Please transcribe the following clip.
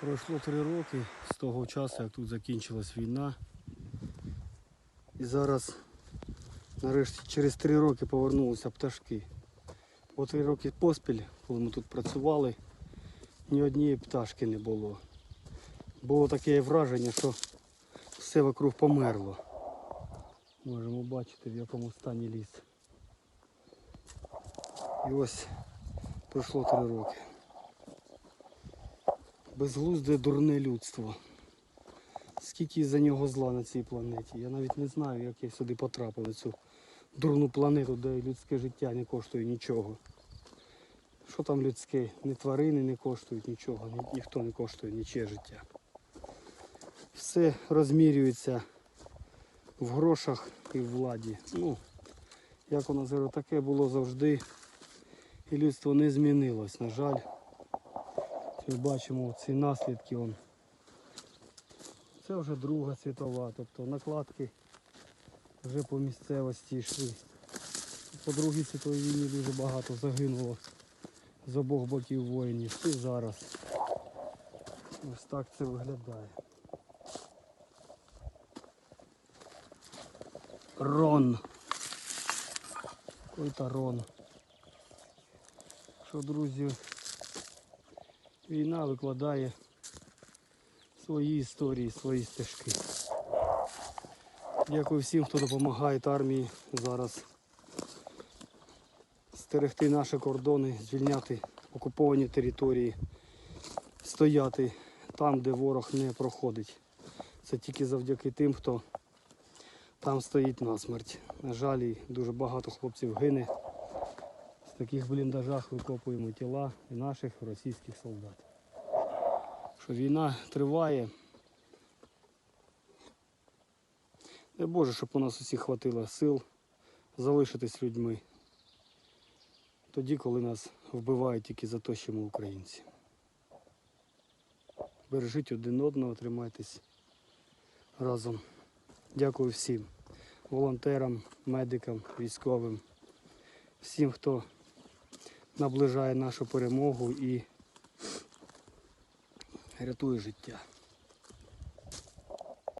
Пройшло три роки з того часу, як тут закінчилась війна. І зараз, нарешті, через три роки повернулися пташки. Бо три роки поспіль, коли ми тут працювали, ні однієї пташки не було. Було таке враження, що все вокруг померло. Можемо бачити, в якому стані ліс. І ось пройшло три роки. Безглузде дурне людство. Скільки за нього зла на цій планеті. Я навіть не знаю, як я сюди потрапив на цю дурну планету, де людське життя не коштує нічого. Що там людське? Ні тварини не коштують нічого, ні, ніхто не коштує ніче життя. Все розмірюється в грошах і в владі. Ну, як воно таке було завжди. І людство не змінилось, на жаль. Ми бачимо ці наслідки. Он. Це вже Друга світова, тобто накладки вже по місцевості йшли. По Другій світовій війні дуже багато загинуло з обох боків воїнів. І зараз. Ось так це виглядає. Рон. Какой-то Рон. Що, друзі, війна викладає свої історії, свої стежки. Дякую всім, хто допомагає армії зараз стерегти наші кордони, звільняти окуповані території, стояти там, де ворог не проходить. Це тільки завдяки тим, хто там стоїть насмерть. На жаль, дуже багато хлопців гине. Таких бліндажах викопуємо тіла і наших російських солдат. Що війна триває. Дай Боже, щоб у нас усіх хватило сил залишитись людьми. Тоді, коли нас вбивають тільки за те, що ми українці. Бережіть один одного, тримайтесь разом. Дякую всім волонтерам, медикам, військовим, всім, хто наближає нашу перемогу і рятує життя.